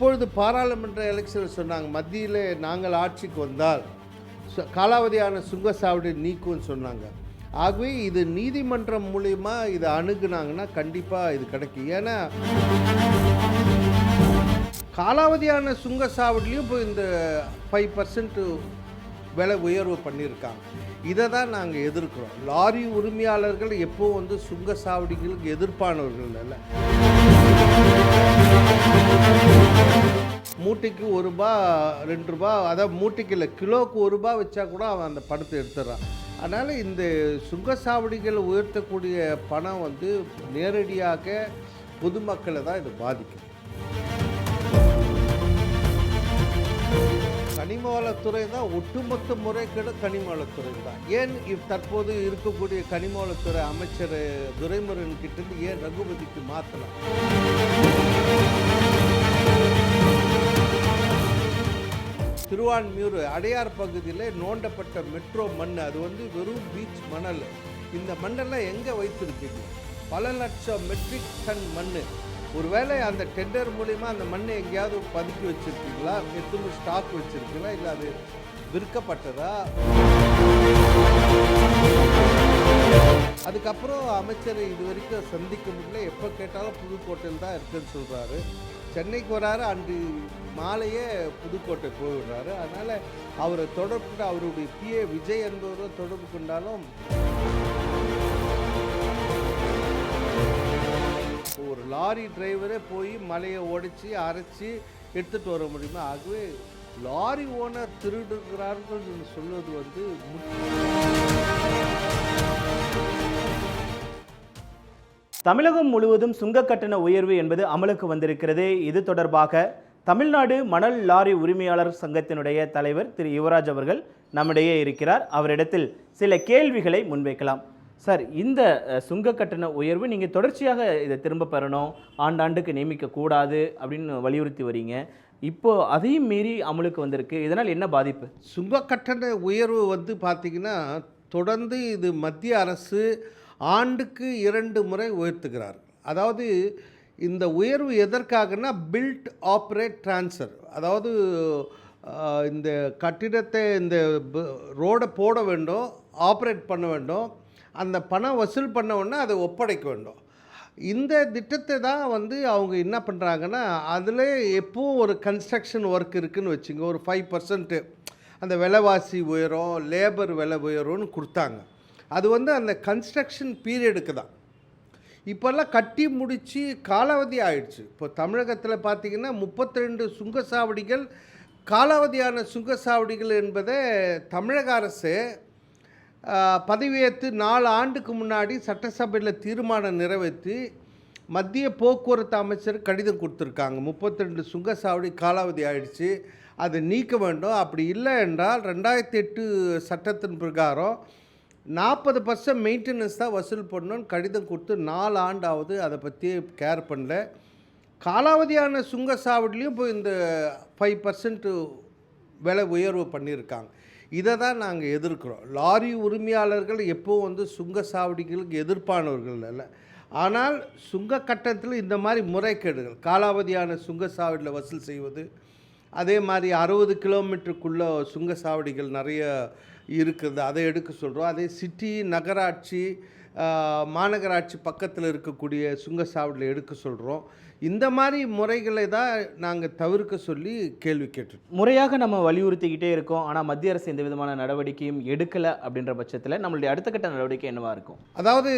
இப்பொழுது பாராளுமன்ற எலெக்ஷனில் சொன்னாங்க மத்தியில் நாங்கள் ஆட்சிக்கு வந்தால் சு- காலாவதியான சுங்கசாவடி நீக்கும்னு சொன்னாங்க. ஆகவே இது நீதிமன்றம் மூலிமா இதை அணுகுனாங்கன்னா கண்டிப்பாக இது கிடைக்கும். ஏன்னா காலாவதியான சுங்கசாவடிலையும் இப்போ இந்த ஃபைவ் பர்சன்ட்டு விலை உயர்வு பண்ணியிருக்காங்க. இதை தான் நாங்கள் எதிர்க்கிறோம். லாரி உரிமையாளர்கள் எப்போவும் வந்து சுங்கசாவடிகளுக்கு எதிர்ப்பானவர்கள் அல்ல. மூட்டைக்கு ஒரு ரூபா ரெண்டு ரூபா அதாவது மூட்டைக்கு இல்லை கிலோவுக்கு ஒரு ரூபா வச்சா கூட அவன் அந்த பணத்தை எடுத்துடுறான். அதனால் இந்த சுங்கசாவடிகள் உயர்த்தக்கூடிய பணம் வந்து நேரடியாக பொதுமக்களை தான் இது பாதிக்கும். கனிம வளத்துறை தான் ஒட்டுமொத்த முறைகேடு கனிம வளத்துறை தான். ஏன் இவ் தற்போது இருக்கக்கூடிய கனிம வளத்துறை அமைச்சர் துரைமுருகன் கிட்டேருந்து ஏன் ரகுபதிக்கு மாற்றலாம் திருவான்மியூர் அடையார் பகுதியில் நோண்டப்பட்ட மெட்ரோ மண். அது வந்து வெறும் பீச் மணல். இந்த மண்ணெல்லாம் எங்கே வைத்திருக்கீங்க? பல லட்சம் மெட்ரிக் டன் மண். ஒருவேளை அந்த டெண்டர் மூலிமா அந்த மண்ணை எங்கேயாவது பதுக்கி வச்சுருக்கீங்களா? எத்தனை ஸ்டாக் வச்சுருக்கீங்களா? இல்லை அது விற்கப்பட்டதா? அதுக்கப்புறம் அமைச்சர் இது வரைக்கும் சந்திக்க முடியல. எப்போ கேட்டாலும் புதுக்கோட்டையில் தான் இருக்குன்னு சொல்கிறாரு சென்னைக்கு வராரு அன்று மாலையே புதுக்கோட்டை போயிடுறாரு. அதனால் அவரை தொடர்பு அவருடைய பிஏ விஜய் என்பவரை தொடர்பு கொண்டாலும் ஒரு லாரி டிரைவரே போய் மலையை உடைச்சி அரைச்சி எடுத்துகிட்டு வர முடியுமா? ஆகவே லாரி ஓனர் திருடுகிறார்கள் சொல்வது வந்து தமிழகம் முழுவதும் சுங்க கட்டண உயர்வு என்பது அமலுக்கு வந்திருக்கிறது. இது தொடர்பாக தமிழ்நாடு மணல் லாரி உரிமையாளர் சங்கத்தினுடைய தலைவர் திரு யுவராஜ் அவர்கள் நம்மிடையே இருக்கிறார். அவரிடத்தில் சில கேள்விகளை முன்வைக்கலாம். சார் இந்த சுங்க கட்டண உயர்வு நீங்கள் தொடர்ச்சியாக இதை திரும்ப பெறணும் ஆண்டாண்டுக்கு நியமிக்கக்கூடாது அப்படின்னு வலியுறுத்தி வரீங்க. இப்போ அதையும் மீறி அமலுக்கு வந்திருக்கு. இதனால் என்ன பாதிப்பு? சுங்க கட்டண உயர்வு வந்து பார்த்திங்கன்னா தொடர்ந்து இது மத்திய அரசு ஆண்டுக்கு இரண்டு முறை உயர்த்துகிறார். அதாவது இந்த உயர்வு எதற்காகனா பில்ட் ஆப்ரேட் ட்ரான்ஸ்ஃபர் அதாவது இந்த கட்டிடத்தை இந்த ரோடை போட வேண்டும் ஆப்ரேட் பண்ண வேண்டும். அந்த பணம் வசூல் பண்ண உடனே அதை ஒப்படைக்க வேண்டும். இந்த திட்டத்தை தான் வந்து அவங்க என்ன பண்ணுறாங்கன்னா அதில் எப்போவும் ஒரு கன்ஸ்ட்ரக்ஷன் ஒர்க் இருக்குதுன்னு வச்சுங்க. ஒரு ஃபைவ் பர்சன்ட்டு அந்த விலைவாசி உயரும் லேபர் விலை உயரும்னு கொடுத்தாங்க. அது வந்து அந்த கன்ஸ்ட்ரக்ஷன் பீரியடுக்கு தான். இப்போல்லாம் கட்டி முடித்து காலாவதி ஆயிடுச்சு. இப்போ தமிழகத்தில் பார்த்தீங்கன்னா முப்பத்தி ரெண்டு சுங்கசாவடிகள் காலாவதியான சுங்கசாவடிகள் என்பதை தமிழக அரசு பதவியேற்று நாலு ஆண்டுக்கு முன்னாடி சட்டசபையில் தீர்மானம் நிறைவேற்றி மத்திய போக்குவரத்து அமைச்சர் கடிதம் கொடுத்துருக்காங்க. முப்பத்தி ரெண்டு சுங்கசாவடி காலாவதி ஆயிடுச்சு. அதை நீக்க வேண்டும். அப்படி இல்லை என்றால் ரெண்டாயிரத்தி எட்டு சட்டத்தின் பிரகாரம் நாற்பது பர்சன்ட் மெயின்டெனன்ஸ் தான் வசூல் பண்ணணும்னு கடிதம் கொடுத்து நாலு ஆண்டாவது அதை பற்றி கேர் பண்ணல. காலாவதியான சுங்கசாவடிலையும் இப்போ இந்த ஃபைவ் பர்சன்ட்டு விலை உயர்வு பண்ணியிருக்காங்க. இதை தான் நாங்கள் எதிர்க்கிறோம். லாரி உரிமையாளர்கள் எப்போவும் வந்து சுங்கசாவடிகளுக்கு எதிர்ப்பானவர்கள் இல்லை ஆனால் சுங்க கட்டத்தில் இந்த மாதிரி முறைகேடுகள் காலாவதியான சுங்கசாவடியில் வசூல் செய்வது அதே மாதிரி அறுபது கிலோமீட்டருக்குள்ள சுங்கசாவடிகள் நிறைய இருக்குது அதை எடுக்க சொல்கிறோம் அதே சிட்டி நகராட்சி மாநகராட்சி பக்கத்தில் இருக்கக்கூடிய சுங்கசாவடியில் எடுக்க சொல்கிறோம் இந்த மாதிரி முறைகளை தான் நாங்கள் தவிர்க்க சொல்லி கேள்வி கேட்டுருக்கோம் முறையாக நம்ம வலியுறுத்திக்கிட்டே இருக்கோம். ஆனால் மத்திய அரசு எந்த விதமான நடவடிக்கையும் எடுக்கலை அப்படின்ற பட்சத்தில் நம்மளுடைய அடுத்த கட்ட நடவடிக்கை என்னவா இருக்கும்? அதாவது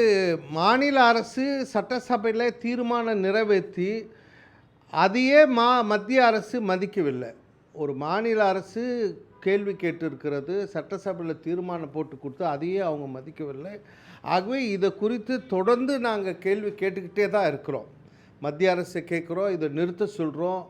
மாநில அரசு சட்டசபையில் தீர்மானம் நிறைவேற்றி அதையே மா மத்திய அரசு மதிக்கவில்லை. ஒரு மாநில அரசு கேள்வி கேட்டிருக்கிறது சட்டசபையில் தீர்மானம் போட்டு கொடுத்து அதையே அவங்க மதிக்கவில்லை. ஆகவே இதை குறித்து தொடர்ந்து நாங்கள் கேள்வி கேட்டுக்கிட்டே தான் இருக்கிறோம். மத்திய அரசை கேட்குறோம் இதை நிறுத்த சொல்கிறோம்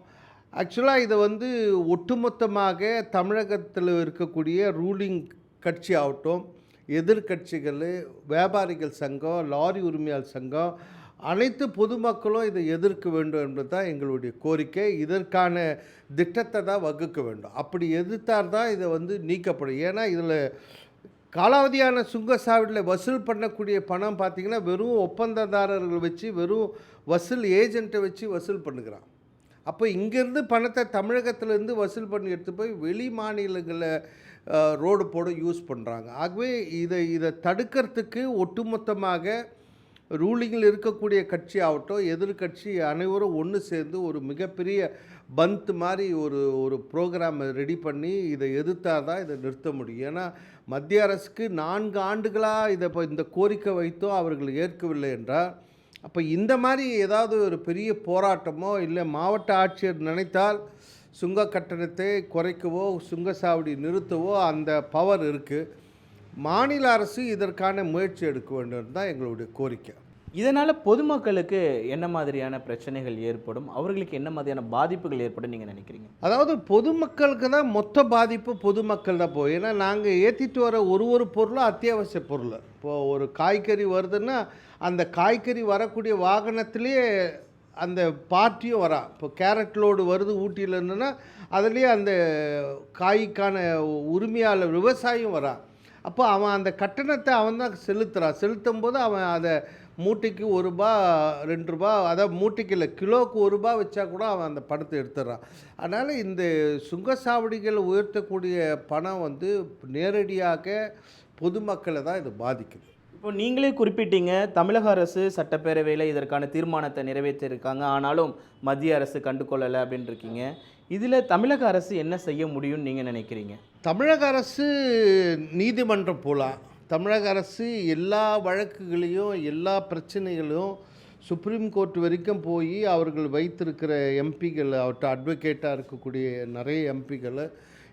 ஆக்சுவலாக இதை வந்து ஒட்டுமொத்தமாக தமிழகத்தில் இருக்கக்கூடிய ரூலிங் கட்சி ஆகட்டும் எதிர்க்கட்சிகள் வியாபாரிகள் சங்கம் லாரி உரிமையாளர் சங்கம் அனைத்து பொதுமக்களும் இதை எதிர்க்க வேண்டும் என்பது தான் எங்களுடைய கோரிக்கை. இதற்கான திட்டத்தை தான் வகுக்க வேண்டும். அப்படி எதிர்த்தார் தான் இதை வந்து நீக்கப்படும். ஏன்னா இதில் காலாவதியான சுங்கசாவடியில் வசூல் பண்ணக்கூடிய பணம் பார்த்திங்கன்னா வெறும் ஒப்பந்ததாரர்கள் வச்சு வெறும் வசூல் ஏஜென்ட்டை வச்சு வசூல் பண்ணுகிறான். அப்போ இங்கேருந்து பணத்தை தமிழகத்திலேருந்து வசூல் பண்ணி எடுத்து போய் வெளி மாநிலங்களில் ரோடு போட யூஸ் பண்ணுறாங்க ஆகவே இதை இதை தடுக்கிறதுக்கு ஒட்டுமொத்தமாக ரூலிங்கில் இருக்கக்கூடிய கட்சி ஆகட்டும் எதிர்க்கட்சி அனைவரும் ஒன்று சேர்ந்து ஒரு மிகப்பெரிய பந்த் மாதிரி ஒரு ஒரு ப்ரோக்ராம் ரெடி பண்ணி இதை எதிர்த்தால் தான் இதை நிறுத்த முடியும். ஏன்னா மத்திய அரசுக்கு நான்கு ஆண்டுகளாக இதை இப்போ இந்த கோரிக்கை வைத்தோ அவர்கள் ஏற்கவில்லை என்றால் அப்போ இந்த மாதிரி ஏதாவது ஒரு பெரிய போராட்டமோ இல்லை மாவட்ட ஆட்சியர் நினைத்தால் சுங்க கட்டணத்தை குறைக்கவோ சுங்கசாவடி நிறுத்தவோ அந்த பவர் இருக்குது மாநில அரசு இதற்கான முயற்சி எடுக்க வேண்டும் தான் எங்களுடைய கோரிக்கை. இதனால் பொதுமக்களுக்கு என்ன மாதிரியான பிரச்சனைகள் ஏற்படும்? அவர்களுக்கு என்ன மாதிரியான பாதிப்புகள் ஏற்படும் நீங்கள் நினைக்கிறீங்க? அதாவது பொதுமக்களுக்கு தான் மொத்த பாதிப்பு பொதுமக்கள் தான் போய் ஏன்னா நாங்கள் ஏற்றிட்டு வர ஒரு ஒரு பொருளும் அத்தியாவசிய பொருள். இப்போது ஒரு காய்கறி வருதுன்னா அந்த காய்கறி வரக்கூடிய வாகனத்திலேயே அந்த பார்ட்டியும் வரா இப்போ கேரட் லோடு வருது ஊட்டியில் இருந்துன்னா அதுலேயே அந்த காய்க்கான உரிமையாளர் விவசாயியும் வரா. அப்போ அவன் அந்த கட்டணத்தை அவன் தான் செலுத்துகிறான் செலுத்தும் போது அவன் அதை மூட்டைக்கு ஒரு ரூபா ரெண்டு ரூபா அதாவது மூட்டைக்கு இல்லை கிலோவுக்கு ஒரு ரூபா வச்சா கூட அவன் அந்த பணத்தை எடுத்துடுறான். அதனால் இந்த சுங்கசாவடிகள் உயர்த்தக்கூடிய பணம் வந்து நேரடியாக பொதுமக்களை தான் இது பாதிக்குது. இப்போ நீங்களே குறிப்பிட்டீங்க தமிழக அரசு சட்டப்பேரவையில் இதற்கான தீர்மானத்தை நிறைவேற்றியிருக்காங்க. ஆனாலும் மத்திய அரசு கண்டுகொள்ளலை அப்படின்னு இருக்கீங்க. இதில் தமிழக அரசு என்ன செய்ய முடியும்னு நீங்கள் நினைக்கிறீங்க? தமிழக அரசு நீதிமன்றம் போகலாம் தமிழக அரசு எல்லா வழக்குகளையும் எல்லா பிரச்சனைகளையும் சுப்ரீம் கோர்ட் வரைக்கும் போய் அவர்கள் வைத்திருக்கிற எம்பிகள் அவர்கிட்ட அட்வொகேட்டாக இருக்கக்கூடிய நிறைய எம்பிகளை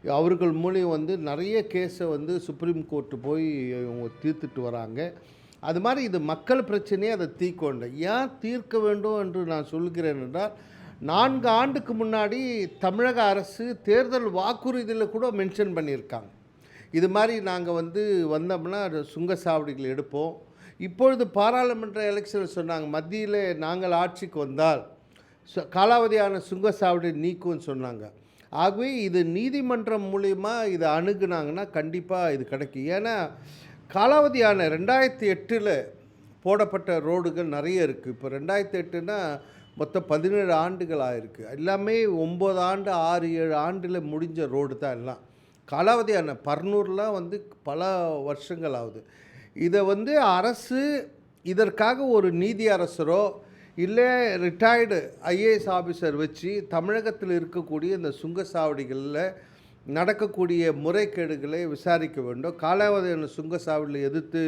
அவர்கள் மூலியம் வந்து நிறைய கேஸை வந்து சுப்ரீம் கோர்ட்டு போய் இவங்க தீர்த்துட்டு வராங்க. அது மாதிரி இது மக்கள் பிரச்சனையை அதை தீர்க்கொண்ட ஏன் தீர்க்க வேண்டும் என்று நான் சொல்கிறேன் என்றால் நான்கு ஆண்டுக்கு முன்னாடி தமிழக அரசு தேர்தல் வாக்குறுதியில் கூட மென்ஷன் பண்ணியிருக்காங்க. இது மாதிரி நாங்கள் வந்து வந்தோம்னா அது சுங்கசாவடிகள் எடுப்போம். இப்பொழுது பாராளுமன்ற எலெக்ஷன் சொன்னாங்க மத்தியில் நாங்கள் ஆட்சிக்கு வந்தால் சு- காலாவதியான சுங்கசாவடி நீக்கும்னு சொன்னாங்க. ஆகவே இது நீதிமன்றம் மூலிமா இதை அணுகுனாங்கன்னா கண்டிப்பாக இது கிடைக்கும். ஏன்னா காலாவதியான ரெண்டாயிரத்தி எட்டில் போடப்பட்ட ரோடுகள் நிறைய இருக்குது இப்போ ரெண்டாயிரத்தி எட்டுனால் மொத்தம் பதினேழு ஆண்டுகள் ஆயிருக்கு எல்லாமே ஒம்பது ஆண்டு ஆறு ஏழு ஆண்டில் முடிஞ்ச ரோடு தான் எல்லாம். காலாவதியான பர்னூர்லாம் வந்து பல வருஷங்கள் ஆகுது. இதை வந்து அரசு இதற்காக ஒரு நீதி அரசரோ இல்லை ரிட்டையர்டு ஐஏஎஸ் ஆஃபீஸர் வச்சு தமிழகத்தில் இருக்கக்கூடிய இந்த சுங்கச்சாவடிகளில் நடக்கக்கூடிய முறைகேடுகளை விசாரிக்க வேண்டும். காலாவதியான சுங்கச்சாவடியில் எதிர்த்து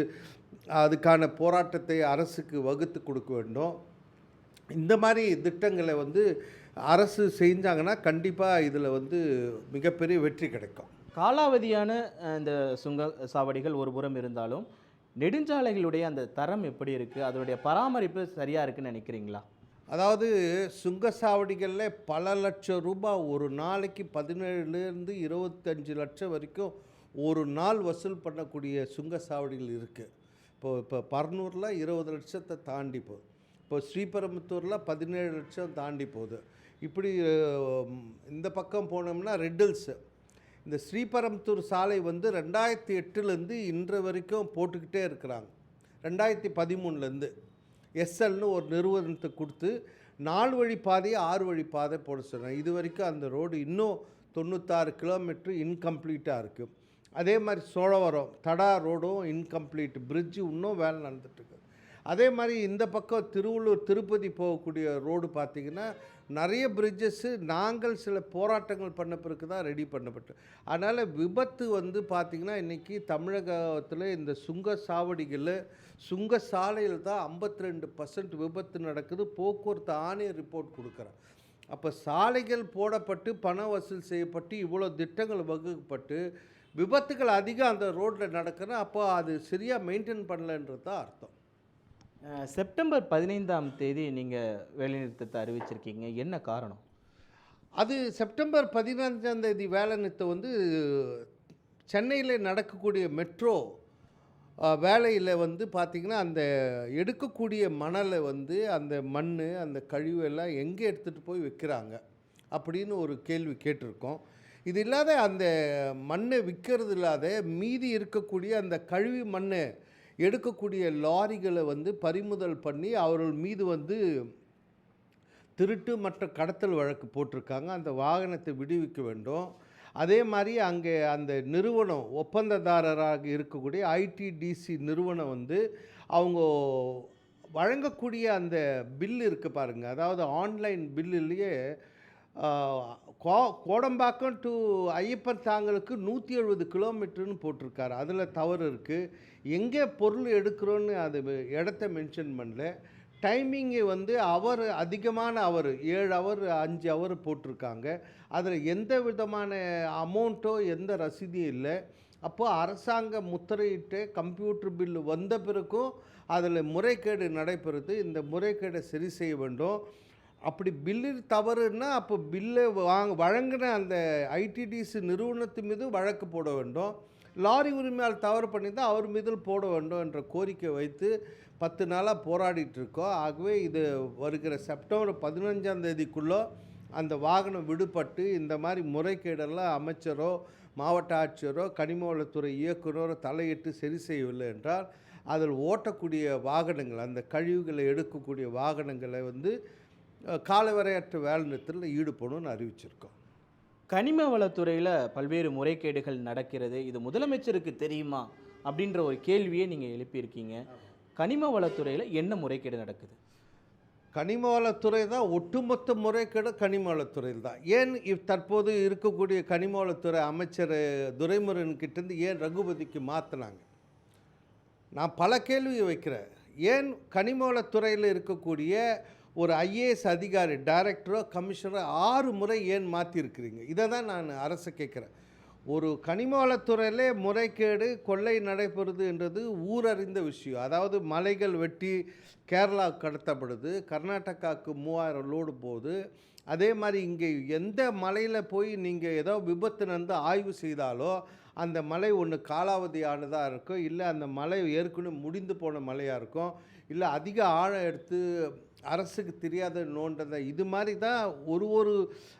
அதுக்கான போராட்டத்தை அரசுக்கு வகுத்து கொடுக்க வேண்டும். இந்த மாதிரி திட்டங்களை வந்து அரசு செஞ்சாங்கன்னா கண்டிப்பாக இதில் வந்து மிகப்பெரிய வெற்றி கிடைக்கும். காலாவதியான இந்த சுங்க சாவடிகள் ஒரு புறம் இருந்தாலும் நெடுஞ்சாலைகளுடைய அந்த தரம் எப்படி இருக்குது அதனுடைய பராமரிப்பு சரியாக இருக்குன்னு நினைக்கிறீங்களா? அதாவது சுங்கசாவடிகளில் பல லட்சம் ரூபாய் ஒரு நாளைக்கு பதினேழுலேருந்து இருபத்தஞ்சு லட்சம் வரைக்கும் ஒரு நாள் வசூல் பண்ணக்கூடிய சுங்கசாவடிகள் இருக்குது இப்போ இப்போ பர்னூரில் இருபது லட்சத்தை தாண்டி போகுது. இப்போ ஸ்ரீபெரும்புத்தூரில் பதினேழு லட்சம் தாண்டி போகுது. இப்படி இந்த பக்கம் போனோம்னா ரெட்டில்ஸு. இந்த ஸ்ரீபெரும்புத்தூர் சாலை வந்து ரெண்டாயிரத்தி எட்டுலேருந்து இன்று வரைக்கும் போட்டுக்கிட்டே இருக்கிறாங்க. ரெண்டாயிரத்தி பதிமூணுலேருந்து. எஸ்எல்னு ஒரு நிறுவனத்தை கொடுத்து நாலு வழி பாதையை ஆறு வழி பாதை போட சொன்னாங்க. இது வரைக்கும் அந்த ரோடு இன்னும் தொண்ணூத்தாறு கிலோமீட்ரு இன்கம்ப்ளீட்டாக இருக்குது அதே மாதிரி சோழவரம் தடா ரோடும் இன்கம்ப்ளீட். பிரிட்ஜு இன்னும் வேலை நடந்துட்டுருக்கு அதே மாதிரி இந்த பக்கம் திருவள்ளூர் திருப்பதி போகக்கூடிய ரோடு பார்த்திங்கன்னா நிறைய பிரிட்ஜஸ்ஸு நாங்கள் சில போராட்டங்கள் பண்ண பிறகு தான் ரெடி பண்ணப்பட்டு. அதனால் விபத்து வந்து பார்த்திங்கன்னா இன்றைக்கி தமிழகத்தில் இந்த சுங்க சாவடிகளில் சுங்க சாலையில் தான் 52% ரெண்டு பர்சன்ட் விபத்து நடக்குது. போக்குவரத்து ஆணையர் ரிப்போர்ட் கொடுக்குறேன் அப்போ சாலைகள் போடப்பட்டு பண வசூல் செய்யப்பட்டு இவ்வளோ திட்டங்கள் வகுக்கப்பட்டு விபத்துகள் அதிகம் அந்த ரோட்டில் நடக்குதுன்னா அப்போ அது சரியாக மெயின்டைன் பண்ணலன்றது தான் அர்த்தம். செப்டம்பர் பதினைந்தாம் தேதி நீங்கள் வேலைநிறுத்தத்தை அறிவிச்சிருக்கீங்க. என்ன காரணம்? அது செப்டம்பர் பதினஞ்சாம் தேதி வேலை நிறுத்தம் வந்து சென்னையில் நடக்கக்கூடிய மெட்ரோ வேலையில் வந்து பார்த்திங்கன்னா அந்த எடுக்கக்கூடிய மணலை வந்து அந்த மண் அந்த கழிவு எல்லாம் எங்கே எடுத்துகிட்டு போய் வைக்கிறாங்க அப்படின்னு ஒரு கேள்வி கேட்டிருக்கோம். இது இல்லாத அந்த மண்ணை விற்கிறது இல்லாத மீதி இருக்கக்கூடிய அந்த கழிவு மண்ணை எடுக்கக்கூடிய லாரிகளை வந்து பறிமுதல் பண்ணி அவர்கள் மீது வந்து திருட்டு மற்ற கடத்தல் வழக்கு போட்டிருக்காங்க. அந்த வாகனத்தை விடுவிக்க வேண்டும். அதே மாதிரி அங்கே அந்த நிறுவனம் ஒப்பந்ததாரராக இருக்கக்கூடிய ஐடிடிசி நிறுவனம் வந்து அவங்க வழங்கக்கூடிய அந்த பில் இருக்குது பாருங்கள் அதாவது ஆன்லைன் பில்லுலேயே கோ கோடம்பாக்கம் டு ஐயப்பன் தாங்கலுக்கு நூற்றி எழுபது கிலோமீட்டர்னு போட்டிருக்காரு. அதில் தவறு இருக்குது எங்கே பொருள் எடுக்கிறோன்னு அது இடத்த மென்ஷன் பண்ணல. டைமிங்கு வந்து அவர் அதிகமான அவர் ஏழு அவர் அஞ்சு அவர் போட்டிருக்காங்க. அதில் எந்த விதமான அமௌண்ட்டோ எந்த ரசீதியும் இல்லை. அப்போது அரசாங்க முத்திரையிட்டு கம்ப்யூட்டர் பில்லு வந்த பிறகும் அதில் முறைகேடு நடைபெறுது. இந்த முறைகேடை சரி செய்ய வேண்டும். அப்படி பில்லு தவறுன்னா அப்போ பில்லை வாங்க வழங்கின அந்த ஐடிடிசி நிறுவனத்து மீது வழக்கு போட வேண்டும். லாரி உரிமையாளர் தவறு பண்ணியிருந்தால் அவர் மீது போட வேண்டும் என்ற கோரிக்கை வைத்து பத்து நாளாக போராடிட்டு இருக்கோம். ஆகவே இது வருகிற செப்டம்பர் பதினஞ்சாம் தேதிக்குள்ளே அந்த வாகனம் விடுபட்டு இந்த மாதிரி முறைகேடெல்லாம் அமைச்சரோ மாவட்ட ஆட்சியரோ கனிமவளத்துறை இயக்குனரோ தலையிட்டு சரி செய்யவில்லை என்றால் அதில் ஓட்டக்கூடிய வாகனங்கள் அந்த கழிவுகளை எடுக்கக்கூடிய வாகனங்களை வந்து காலவரையற்ற வேலை நிறுத்தத்தில் ஈடுபடணும்னு அறிவிச்சிருக்கோம். கனிம வளத்துறையில் பல்வேறு முறைகேடுகள் நடக்கிறது. இது முதலமைச்சருக்கு தெரியுமா? அப்படின்ற ஒரு கேள்வியை நீங்கள் எழுப்பியிருக்கீங்க. கனிம வளத்துறையில் என்ன முறைகேடு நடக்குது? கனிம வளத்துறை தான் ஒட்டுமொத்த முறைகேடு கனிம வளத்துறையில் தான். ஏன் இவ் தற்போது இருக்கக்கூடிய கனிம வளத்துறை அமைச்சர் துரைமுருகன் கிட்டேருந்து ஏன் ரகுபதிக்கு மாற்றினாங்க நான் பல கேள்வி வைக்கிறேன். ஏன் கனிம வளத்துறையில் இருக்கக்கூடிய ஒரு ஐஏஎஸ் அதிகாரி டைரக்டரோ கமிஷனரோ ஆறு முறை ஏன் மாற்றிருக்கிறீங்க இதை தான் நான் அரசு கேட்குறேன். ஒரு கனிமவளத்துறையிலே முறைகேடு கொள்ளை நடைபெறுது என்றது ஊரறிந்த விஷயம். அதாவது மலைகள் வெட்டி கேரளாவுக்கு கடத்தப்படுது கர்நாடகாவுக்கு மூவாயிரம் லோடு போகுது. அதே மாதிரி இங்கே எந்த மலையில் போய் நீங்கள் ஏதோ விபத்து நடந்து ஆய்வு செய்தாலோ அந்த மலை ஒன்று காலாவதியானதாக இருக்கும் இல்லை அந்த மலை ஏற்கனவே முடிந்து போன மலையாக இருக்கும் இல்லை அதிக ஆழம் எடுத்து அரசுக்கு தெரியாத நோண்டதை இது மாதிரி தான் ஒரு ஒரு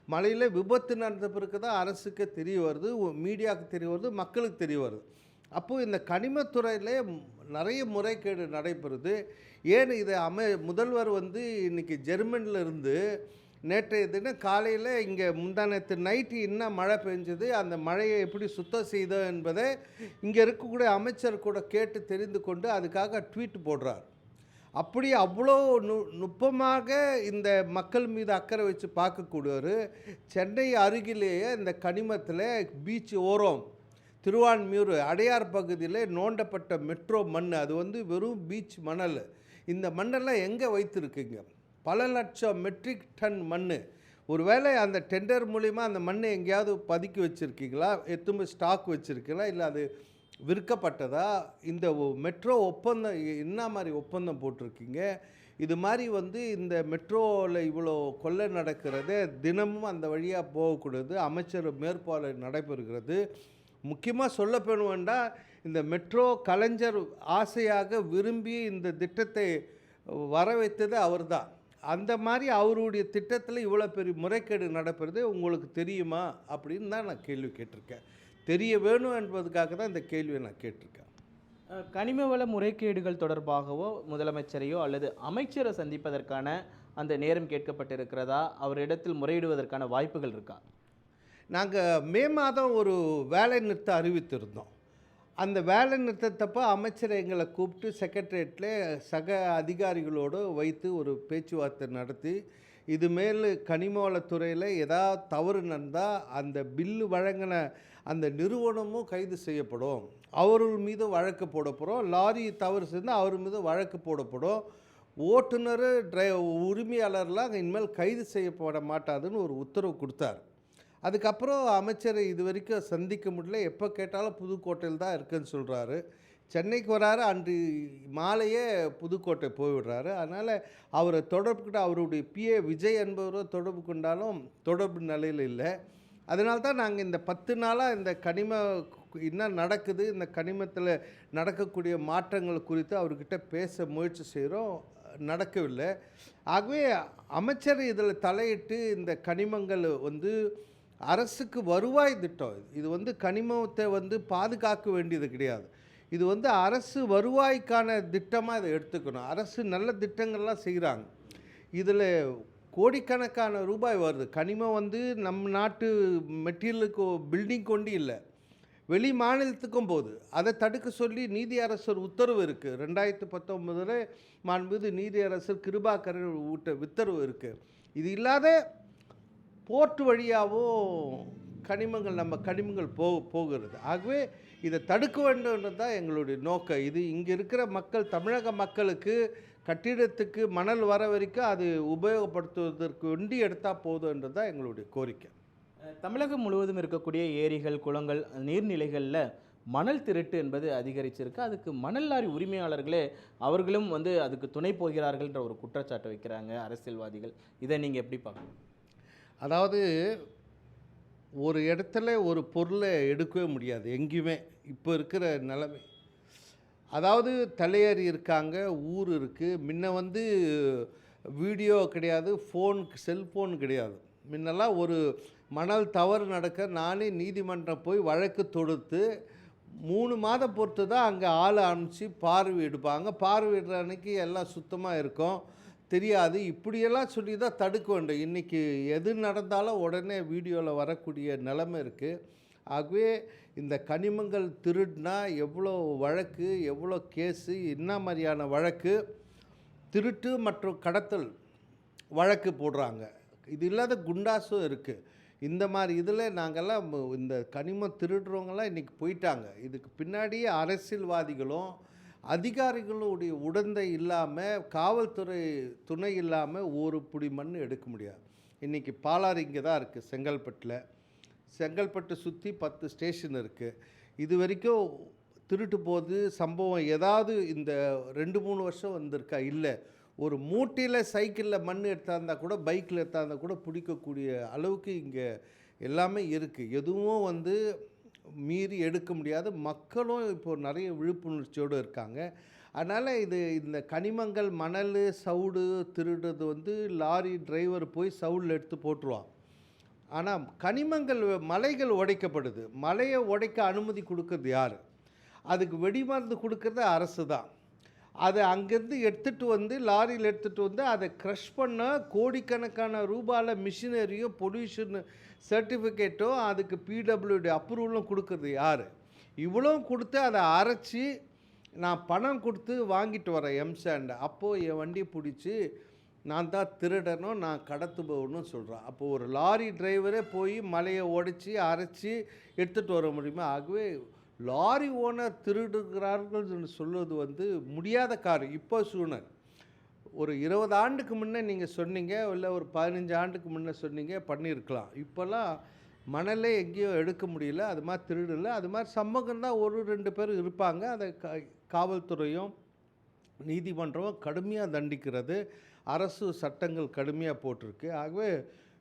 மலையில் விபத்து நடந்த பிறகு தான் அரசுக்கு தெரிய வருது மீடியாவுக்கு தெரிய வருது மக்களுக்கு தெரிய வருது. அப்போது இந்த கனிமத்துறையிலே நிறைய முறைகேடு நடைபெறுது. ஏன் இதை அமை முதல்வர் வந்து இன்றைக்கி ஜெர்மனில் இருந்து நேற்றைய தினம் காலையில் இங்கே முந்தானத்து நைட்டு என்ன மழை பெஞ்சது அந்த மழையை எப்படி சுத்தம் செய்தோம் என்பதை இங்கே இருக்கக்கூடிய அமைச்சர் கூட கேட்டு தெரிந்து கொண்டு அதுக்காக ட்வீட் போடுறார். அப்படி அவ்வளோ நு நுட்பமாக இந்த மக்கள் மீது அக்கறை வச்சு பார்க்கக்கூடியவர் சென்னை அருகிலேயே இந்த கனிமத்தில் பீச் ஓரம் திருவான்மியூர் அடையார் பகுதியில் நோண்டப்பட்ட மெட்ரோ மண் அது வந்து வெறும் பீச் மணல். இந்த மண்ணெல்லாம் எங்கே வைத்திருக்குங்க? பல லட்சம் மெட்ரிக் டன் மண் ஒருவேளை அந்த டெண்டர் மூலிமா அந்த மண்ணை எங்கேயாவது பதுக்கி வச்சுருக்கீங்களா? எத்துமே ஸ்டாக் வச்சுருக்கீங்களா? இல்லை அது விற்கப்பட்டதா? இந்த ஒ- மெட்ரோ ஒப்பந்தம் என்ன மாதிரி ஒப்பந்தம் போட்டிருக்கீங்க? இது மாதிரி வந்து இந்த மெட்ரோவில் இவ்வளோ கொள்ளை நடக்கிறது தினமும் அந்த வழியாக போகக்கூடாது அமைச்சர் மேற்பார்வை நடைபெறுகிறது. முக்கியமாக சொல்ல இந்த மெட்ரோ கலைஞர் ஆசையாக விரும்பி இந்த திட்டத்தை வர வைத்தது அவர்தான். அந்த மாதிரி அவருடைய திட்டத்தில் இவ்வளோ பெரிய முறைகேடு நடப்பது உங்களுக்கு தெரியுமா அப்படின்னு தான் நான் கேள்வி கேட்டிருக்கேன். தெரிய வேணும் என்பதுக்காக தான் இந்த கேள்வியை நான் கேட்டிருக்கேன். கனிம வள முறைகேடுகள் தொடர்பாகவோ முதலமைச்சரையோ அல்லது அமைச்சரை சந்திப்பதற்கான அந்த நேரம் கேட்கப்பட்டிருக்கிறதா? அவரிடத்தில் முறையிடுவதற்கான வாய்ப்புகள் இருக்கா? நாங்கள் மே மாதம் ஒரு வேலை நிறுத்தம் அறிவித்திருந்தோம். அந்த வேலை நிறுத்தத்தப்போ அமைச்சர் எங்களை கூப்பிட்டு செக்ரட்டரியேட்டில் சக அதிகாரிகளோடு வைத்து ஒரு பேச்சுவார்த்தை நடத்தி இது மேல் கனிமவளத்துறையில் ஏதாவது தவறு நடந்தால் அந்த பில்லு வழங்கின அந்த நிறுவனமும் கைது செய்யப்படும். அவர்கள் மீது வழக்கு போடப்படும். லாரி தவறு செஞ்சால் அவர் மீது வழக்கு போடப்படும். ஓட்டுநர் டிரை உரிமையாளர்லாம் இனிமேல் கைது செய்யப்பட மாட்டாதுன்னு ஒரு உத்தரவு கொடுத்தார். அதுக்கப்புறம் அமைச்சர் இது வரைக்கும் சந்திக்க முடியல. எப்போ கேட்டாலும் புதுக்கோட்டையில் தான் இருக்குன்னு சொல்கிறாரு சென்னைக்கு வராரு அன்று மாலையே புதுக்கோட்டை போய்விடுறாரு அதனால் அவரை தொடர்பு கொண்டு அவருடைய பிஏ விஜய் என்பவரோ தொடர்பு கொண்டாலும் தொடர்பு நிலையில் இல்லை. அதனால்தான் நாங்கள் இந்த பத்து நாளாக இந்த கனிம என்ன நடக்குது இந்த கனிமத்தில் நடக்கக்கூடிய மாற்றங்கள் குறித்து அவர்கிட்ட பேச முயற்சி செய்கிறோம் நடக்கவில்லை. ஆகவே அமைச்சர் இதில் தலையிட்டு இந்த கனிமங்கள் வந்து அரசுக்கு வருவாய் திட்டம் இது. வந்து கனிமத்தை வந்து பாதுகாக்க வேண்டியது கிடையாது. இது வந்து அரசு வருவாய்க்கான திட்டமாக இதை எடுத்துக்கணும். அரசு நல்ல திட்டங்கள்லாம் செய்கிறாங்க இதில் கோடிக்கணக்கான ரூபாய் வருது. கனிமம் வந்து நம் நாட்டு மெட்டீரியலுக்கு பில்டிங் கொண்டு இல்லை. வெளி மாநிலத்துக்கும் போகுது. அதை தடுக்க சொல்லி நீதி அரசர் உத்தரவு இருக்குது ரெண்டாயிரத்து பத்தொம்பதில் மாண்புது நீதி அரசர் கிருபாகரன் விட்ட உத்தரவு இருக்குது இது இல்லாத போர்ட் வழியாகவும் கனிமங்கள் நம்ம கனிமங்கள் போ போகிறது. ஆகவே இதை தடுக்க வேண்டும்ன்றது தான் எங்களுடைய நோக்கம். இது இங்கே இருக்கிற மக்கள் தமிழக மக்களுக்கு கட்டிடத்துக்கு மணல் வர வரைக்கும் அது உபயோகப்படுத்துவதற்கு ஒண்டி எடுத்தால் போதுன்றது தான் எங்களுடைய கோரிக்கை. தமிழகம் முழுவதும் இருக்கக்கூடிய ஏரிகள் குளங்கள் நீர்நிலைகளில் மணல் திருட்டு என்பது அதிகரிச்சிருக்கு. அதுக்கு மணல் லாரி உரிமையாளர்களே அவர்களும் வந்து அதுக்கு துணை போகிறார்கள்ன்ற ஒரு குற்றச்சாட்டை வைக்கிறாங்க அரசியல்வாதிகள். இதை நீங்கள் எப்படி பார்க்கணும்? அதாவது ஒரு இடத்துல ஒரு பொருளை எடுக்கவே முடியாது எங்கேயுமே. இப்போ இருக்கிற நிலைமை. அதாவது தலையர் இருக்காங்க ஊர் இருக்குது முன்ன வந்து வீடியோ கிடையாது ஃபோன் செல்ஃபோன் கிடையாது. முன்னெல்லாம் ஒரு மணல் தவறு நடக்க நானே நீதிமன்றம் போய் வழக்கு தொடுத்து மூணு மாதம் பொறுத்து தான் அங்கே ஆள் அனுப்பிச்சி பார்வை எடுப்பாங்க. பார்வையிடுற அன்னைக்கு எல்லாம் சுத்தமாக இருக்கும். தெரியாது. இப்படியெல்லாம் சொல்லி தான் தடுக்க வேண்டும். இன்றைக்கி எது நடந்தாலும் உடனே வீடியோவில் வரக்கூடிய நிலைமை இருக்குது ஆகவே இந்த கனிமங்கள் திருடினா எவ்வளோ வழக்கு எவ்வளோ கேஸு என்ன மாதிரியான வழக்கு? திருட்டு மற்றும் கடத்தல் வழக்கு போடுறாங்க. இது இல்லாத குண்டாஸும் இருக்குது இந்த மாதிரி இதில் நாங்கள்லாம் இந்த கனிமம் திருடுறவங்கலாம் இன்றைக்கி போயிட்டாங்க. இதுக்கு பின்னாடியே அரசியல்வாதிகளும் அதிகாரிகளுடைய உடந்தை இல்லாமல் காவல்துறை துணை இல்லாமல் ஒரு புடி மண் எடுக்க முடியாது. இன்றைக்கி பாலாறு இங்கே தான் இருக்குது செங்கல்பட்டில். செங்கல்பட்டு சுற்றி பத்து ஸ்டேஷன் இருக்குது இது வரைக்கும் திருட்டு போது சம்பவம் ஏதாவது இந்த ரெண்டு மூணு வருஷம் வந்திருக்கா? இல்லை. ஒரு மூட்டையில் சைக்கிளில் மண் எடுத்தாந்தா கூட பைக்கில் எடுத்தாந்தா கூட பிடிக்கக்கூடிய அளவுக்கு இங்கே எல்லாமே இருக்குது எதுவும் வந்து மீறி எடுக்க முடியாது மக்களும் இப்போ நிறைய விழிப்புணர்ச்சியோடு இருக்காங்க. அதனால் இது இந்த கனிமங்கள் மணல் சவுடு திருடுறது வந்து லாரி டிரைவர் போய் சவுடில் எடுத்து போட்டுருவான். ஆனால் கனிமங்கள் மலைகள் உடைக்கப்படுது. மலையை உடைக்க அனுமதி கொடுக்கறது யார்? அதுக்கு வெடிமருந்து கொடுக்கறது அரசு தான். அதை அங்கேருந்து எடுத்துகிட்டு வந்து லாரியில் எடுத்துகிட்டு வந்து அதை க்ரஷ் பண்ண கோடிக்கணக்கான ரூபாயில் மிஷினரியோ பொல்யூஷன் சர்டிஃபிகேட்டோ அதுக்கு பிடபிள்யூடி அப்ரூவலும் கொடுக்குறது யார்? இவ்வளோ கொடுத்து அதை அரைச்சி நான் பணம் கொடுத்து வாங்கிட்டு வரேன் எம்சாண்ட் அப்போது என் வண்டி பிடிச்சி நான் தான் திருடனும் நான் கடத்துபவனும் சொல்கிறேன் அப்போது ஒரு லாரி டிரைவரே போய் மலையை உடைச்சி அரைச்சி எடுத்துகிட்டு வர முடியுமா? ஆகவே லாரி ஓனர் திருடுகிறார்கள் என்று சொல்வது வந்து முடியாத காரியம். இப்போ சூழல் ஒரு இருபது ஆண்டுக்கு முன்னே நீங்கள் சொன்னீங்க இல்லை ஒரு பதினஞ்சு ஆண்டுக்கு முன்னே சொன்னீங்க பண்ணியிருக்கலாம். இப்போல்லாம் மணலே எங்கேயும் எடுக்க முடியல அது மாதிரி திருடல. அது மாதிரி சமூகம் தான் ஒரு ரெண்டு பேர் இருப்பாங்க. அதை கா காவல்துறையும் நீதிமன்றமும் கடுமையாக தண்டிக்கிறது. அரசு சட்டங்கள் கடுமையாக போட்டிருக்கு. ஆகவே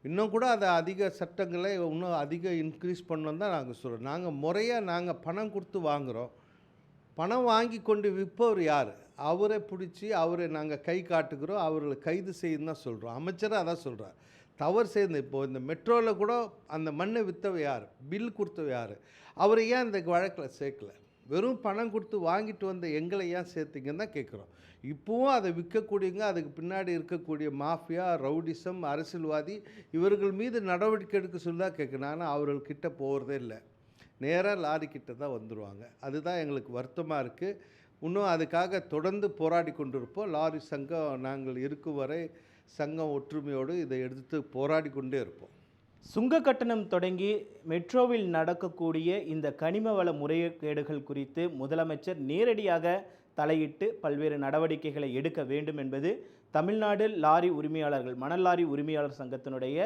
இன்னும் கூட அதை அதிக சட்டங்களை இன்னும் அதிக இன்க்ரீஸ் பண்ணணும் தான் நாங்கள் சொல்கிறோம் நாங்கள் முறையாக நாங்கள் பணம் கொடுத்து வாங்குகிறோம் பணம் வாங்கி கொண்டு விற்பவர் யார்? அவரை பிடிச்சி அவரை நாங்கள் கை காட்டுக்கிறோம் அவர்களை கைது செய்யணும் தான் சொல்கிறோம் அமைச்சராக அதான் சொல்கிறார் தவறு செய்து இப்போ இந்த மெட்ரோவில் கூட அந்த மண்ணை விற்றவ யார்? பில் கொடுத்தவ யார்? அவரை ஏன் இந்த வழக்கில் சேர்க்கல? வெறும் பணம் கொடுத்து வாங்கிட்டு வந்த எங்களை ஏன் சேர்த்திங்கன்னு தான் கேட்குறோம். இப்போவும் அதை விற்கக்கூடியங்க அதுக்கு பின்னாடி இருக்கக்கூடிய மாஃபியா ரவுடிசம் அரசியல்வாதி இவர்கள் மீது நடவடிக்கை எடுக்க சொல்லி தான் கேட்கணும் ஆனால் அவர்கள்கிட்ட போகிறதே இல்லை. நேராக லாரி தான் வந்துடுவாங்க அதுதான் எங்களுக்கு வருத்தமாக இருக்குது இன்னும் அதுக்காக தொடர்ந்து போராடி கொண்டிருப்போம். லாரி சங்கம் நாங்கள் இருக்கும் வரை சங்கம் ஒற்றுமையோடு இதை எடுத்து போராடி கொண்டே இருப்போம். சுங்க கட்டணம் தொடங்கி மெட்ரோவில் நடக்கக்கூடிய இந்த கனிம வள முறைகேடுகள் குறித்து முதலமைச்சர் நேரடியாக தலையிட்டு பல்வேறு நடவடிக்கைகளை எடுக்க வேண்டும் என்பது தமிழ்நாடு லாரி உரிமையாளர்கள் மணல் லாரி உரிமையாளர் சங்கத்தினுடைய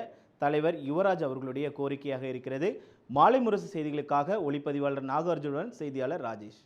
தலைவர் யுவராஜ் அவர்களுடைய கோரிக்கையாக இருக்கிறது. மாலை முரசு செய்திகளுக்காக ஒளிப்பதிவாளர் நாகார்ஜுனுடன் செய்தியாளர் ராஜேஷ்.